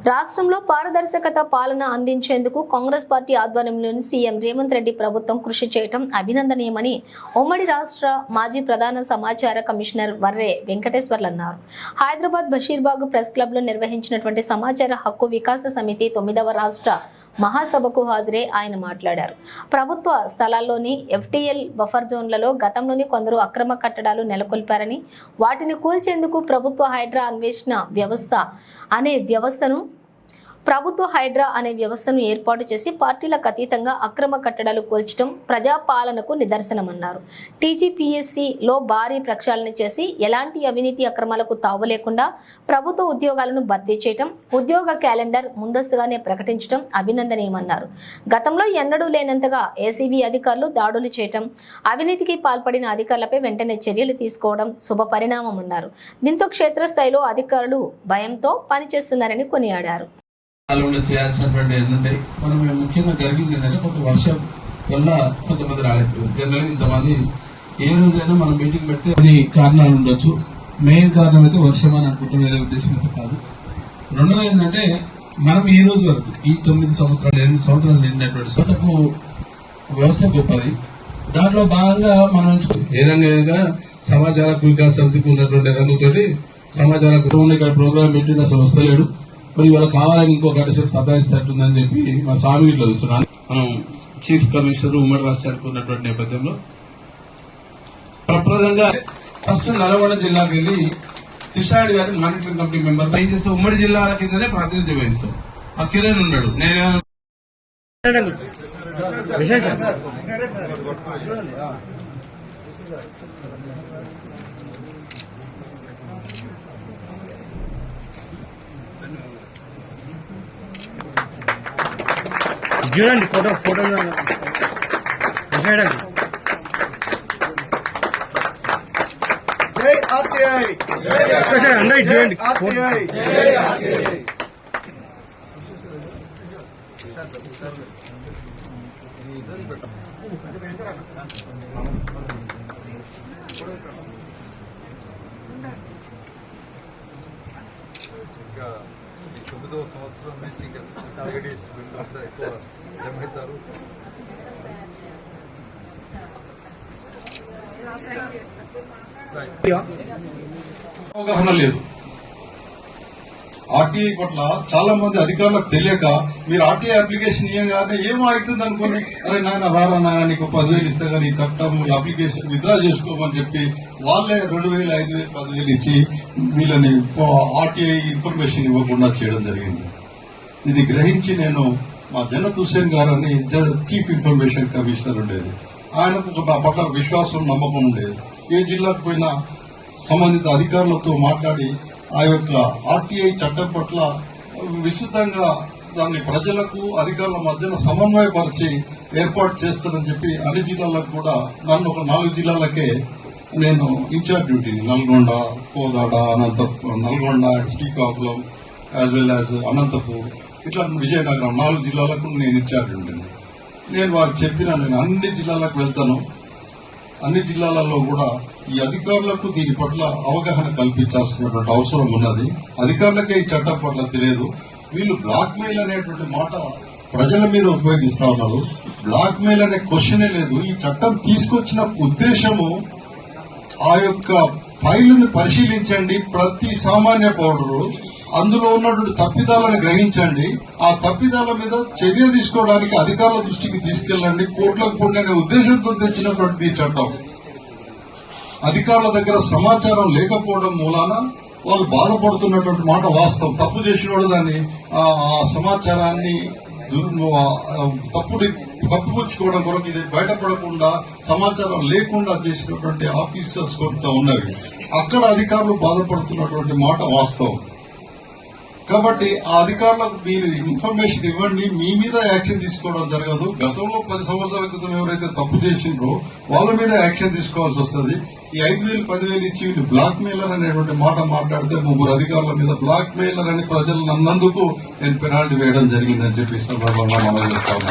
రాష్ట్రంలో పారదర్శకత పాలన అందించేందుకు కాంగ్రెస్ పార్టీ ఆధ్వర్యంలోని సీఎం రేవంత్ రెడ్డి ప్రభుత్వం కృషి చేయటం అభినందనీయమని ఉమ్మడి రాష్ట్ర మాజీ ప్రధాన సమాచార కమిషనర్ వర్రే వెంకటేశ్వర్లు అన్నారు హైదరాబాద్ బషీర్బాగ్ ప్రెస్ క్లబ్లో నిర్వహించినటువంటి సమాచార హక్కు వికాస సమితి తొమ్మిదవ రాష్ట్ర మహాసభకు హాజరై ఆయన మాట్లాడారు. ప్రభుత్వ స్థలాల్లోని ఎఫ్టీఎల్ బఫర్ జోన్లలో గతంలోని కొందరు అక్రమ కట్టడాలు నెలకొల్పారని వాటిని కూల్చేందుకు ప్రభుత్వ హైడ్రా అన్వేషణ వ్యవస్థ అనే వ్యవస్థను ప్రభుత్వ హైడ్రా అనే వ్యవస్థను ఏర్పాటు చేసి పార్టీలకు అతీతంగా అక్రమ కట్టడాలు కూల్చడం ప్రజాపాలనకు నిదర్శనమన్నారు. టీజీపీఎస్సీలో భారీ ప్రక్షాళన చేసి ఎలాంటి అవినీతి అక్రమాలకు తావు లేకుండా ప్రభుత్వ ఉద్యోగాలను భర్తీ చేయటం ఉద్యోగ క్యాలెండర్ ముందస్తుగానే ప్రకటించడం అభినందనీయమన్నారు. గతంలో ఎన్నడూ లేనంతగా ఏసీబీ అధికారులు దాడులు చేయటం అవినీతికి పాల్పడిన అధికారులపై వెంటనే చర్యలు తీసుకోవడం శుభ పరిణామమన్నారు. దీంతో క్షేత్రస్థాయిలో అధికారులు భయంతో పనిచేస్తున్నారని కొనియాడారు. కాలంలో చేయాల్సినటువంటి ఏంటంటే మనం ముఖ్యంగా జరిగింది ఏంటంటే కొంత వర్షం వల్ల కొంతమంది రాలేదు. జనరల్ ఇంతమంది ఏ రోజైనా మనం మీటింగ్ పెడితే కొన్ని కారణాలు ఉండొచ్చు. మెయిన్ కారణం అయితే వర్షం అని అనుకుంటున్న వేరే ఉద్దేశం అయితే కాదు. రెండోది ఏంటంటే మనం ఈ రోజు వరకు ఈ తొమ్మిది సంవత్సరాలు ఎనిమిది సంవత్సరాలు నిండినటువంటి వ్యవస్థకు వ్యవస్థ గొప్పది. దాంట్లో భాగంగా మనం ఏ రంగంగా సమాచార వికాస్ సమితికి ఉన్నటువంటి రంగంతో సమాచార ఇక్కడ ప్రోగ్రామ్ పెట్టిన సంస్థ లేడు. మరి ఇవాళ కావాలని ఇంకో గంట సేపు సతాయిస్తట్టుందని చెప్పి మా స్వామి ఇట్లా చూస్తున్నాను మనం చీఫ్ కమిషనర్ ఉమ్మడి రాష్ట్రానికి ఉన్నటువంటి నేపథ్యంలో ప్రప్రదంగా ఫస్ట్ నల్గొండ జిల్లాకి వెళ్ళి కృష్ణారెడ్డి గారిని మానిటరింగ్ కమిటీ మెంబర్ ఏం చేస్తాం? ఉమ్మడి జిల్లాల కిందనే ప్రాతినిధ్యం వహిస్తాం. ఆ కిరణ్ ఉన్నాడు. నేను చూడండి ఫోటో ఫోటో చూడండి. ఒకసారి అందరికి చూడండి. ఇంకా ఈ తొమ్మిదవ సంవత్సరం నుంచి ఇంకా సాగడీస్ వీళ్ళంతా ఎక్కువ జమవుతారు అవగాహన లేదు. ఆర్టీఐ పట్ల చాలా మంది అధికారులకు తెలియక మీరు ఆర్టీఐ అప్లికేషన్ ఇవ్వగానే ఏమో అవుతుంది అనుకోని అరే నాయన రారా నాయన నీకు పదివేలు ఇస్తే కానీ ఈ చట్టం ఈ అప్లికేషన్ విత్డ్రా చేసుకోమని చెప్పి వాళ్ళే రెండు వేలు ఐదు వేలు పదివేలు ఇచ్చి వీళ్ళని ఆర్టీఐ ఇన్ఫర్మేషన్ ఇవ్వకుండా చేయడం జరిగింది. ఇది గ్రహించి నేను మా జనత్ గారని గారు అని చీఫ్ ఇన్ఫర్మేషన్ కమిషనర్ ఉండేది. ఆయనకు నా పట్ల విశ్వాసం నమ్మకం ఉండేది. ఏ జిల్లాకు పోయినా సంబంధిత అధికారులతో మాట్లాడి ఆ యొక్క ఆర్టీఐ చట్టం పట్ల విస్తృతంగా దాన్ని ప్రజలకు అధికారుల మధ్యన సమన్వయపరిచి ఏర్పాటు చేస్తానని చెప్పి అన్ని జిల్లాలకు కూడా నన్ను ఒక నాలుగు జిల్లాలకే నేను incharge డ్యూటీని Nalgonda Kodad Anantapuram Nalgonda and Srikakulam as well as Anantapur ఇట్లా విజయనగరం నాలుగు జిల్లాలకు నేను ఇన్ఛార్జ్ ఉంటుంది నేను వారు చెప్పిన నేను అన్ని జిల్లాలకు వెళ్తాను. అన్ని జిల్లాలలో కూడా ఈ అధికారులకు దీని పట్ల అవగాహన కల్పించాల్సినటువంటి అవసరం ఉన్నది. అధికారులకే ఈ చట్టం పట్ల తెలియదు. వీళ్ళు బ్లాక్ మెయిల్ అనేటువంటి మాట ప్రజల మీద ఉపయోగిస్తా ఉన్నారు. బ్లాక్ మెయిల్ అనే క్వశ్చనే లేదు. ఈ చట్టం తీసుకొచ్చిన ఉద్దేశము ఆ యొక్క ఫైలుని పరిశీలించండి. ప్రతి సామాన్య పౌరుడు అందులో ఉన్నటువంటి తప్పిదాలను గ్రహించండి. ఆ తప్పిదాల మీద చర్య తీసుకోవడానికి అధికారుల దృష్టికి తీసుకెళ్ళండి. కోట్లకు పొండి అనే ఉద్దేశంతో తెచ్చినటువంటి చట్టం. అధికారుల దగ్గర సమాచారం లేకపోవడం మూలాన వాళ్ళు బాధపడుతున్నటువంటి మాట వాస్తవం. తప్పు చేసిన దాన్ని ఆ సమాచారాన్ని దుర్- ఆ, తప్పుడు కప్పుపుచ్చుకోవడం కొరకు ఇది బయటపడకుండా సమాచారం లేకుండా చేసినటువంటి ఆఫీసర్స్ కొంత ఉన్నవి. అక్కడ అధికారులు బాధపడుతున్నటువంటి మాట వాస్తవం. కాబట్టి ఆ అధికారులకు మీరు ఇన్ఫర్మేషన్ ఇవ్వండి మీ మీద యాక్షన్ తీసుకోవడం జరగదు. గతంలో పది సంవత్సరాల క్రితం ఎవరైతే తప్పు చేసిండ్రో వాళ్ళ మీద యాక్షన్ తీసుకోవాల్సి వస్తుంది. ఈ ఐదు వేలు పదివేలు ఇచ్చి వీళ్ళు బ్లాక్ మెయిలర్ అనేటువంటి మాట మాట్లాడితే ముగ్గురు అధికారుల మీద బ్లాక్ మెయిలర్ అని ప్రజలు నన్నందుకు నేను పెనాల్టీ వేయడం జరిగిందని చెప్పి సందర్భంగా మనం